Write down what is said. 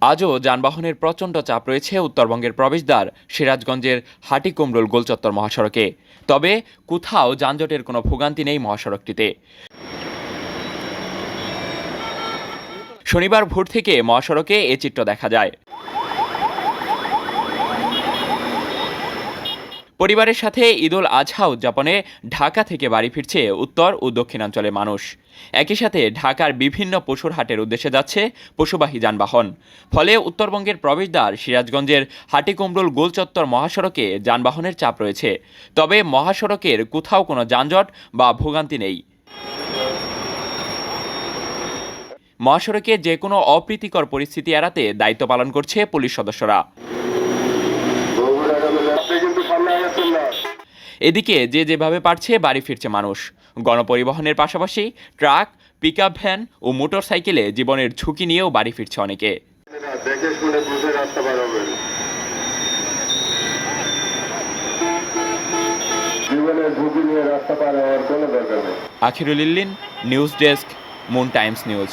আজও যানবাহনের প্রচণ্ড চাপ রয়েছে উত্তরবঙ্গের প্রবেশদ্বার, সিরাজগঞ্জের হাটিকুমরুল গোলচত্বর মহাসড়কে। তবে কোথাও যানজটের কোনো ভোগান্তি নেই মহাসড়কটিতে। শনিবার ভোর থেকে মহাসড়কে এ চিত্র দেখা যায়। পরিবারের সাথে ঈদুল আজহা উদযাপনে ঢাকা থেকে বাড়ি ফিরছে উত্তর ও দক্ষিণাঞ্চলের মানুষ। একই সাথে ঢাকার বিভিন্ন পশুর হাটের উদ্দেশ্যে যাচ্ছে পশুবাহী যানবাহন। ফলে উত্তরবঙ্গের প্রবেশদ্বার সিরাজগঞ্জের হাটিকুমরুল গোলচত্বর মহাসড়কে যানবাহনের চাপ রয়েছে। তবে মহাসড়কের কোথাও কোনো যানজট বা ভোগান্তি নেই। মহাসড়কে যে কোনো অপ্রীতিকর পরিস্থিতি এড়াতে দায়িত্ব পালন করছে পুলিশ সদস্যরা। কিন্তু সামনে আগাচ্ছেন না এদিকে যে যেভাবে পারছে বাড়ি ফিরছে মানুষ। গণপরিবহনের পাশাপাশি ট্রাক পিকআপ ভ্যান ও মোটরসাইকেলে জীবনের ঝুঁকি নিয়েও বাড়ি ফিরছে অনেকে। দেখে শুনে বুঝে রাস্তা পার হবেন জীবনের ঝুঁকি নিয়ে রাস্তা পার হওয়ার কোনো দরকার নেই। Akhirul Illin news desk Moon Times news.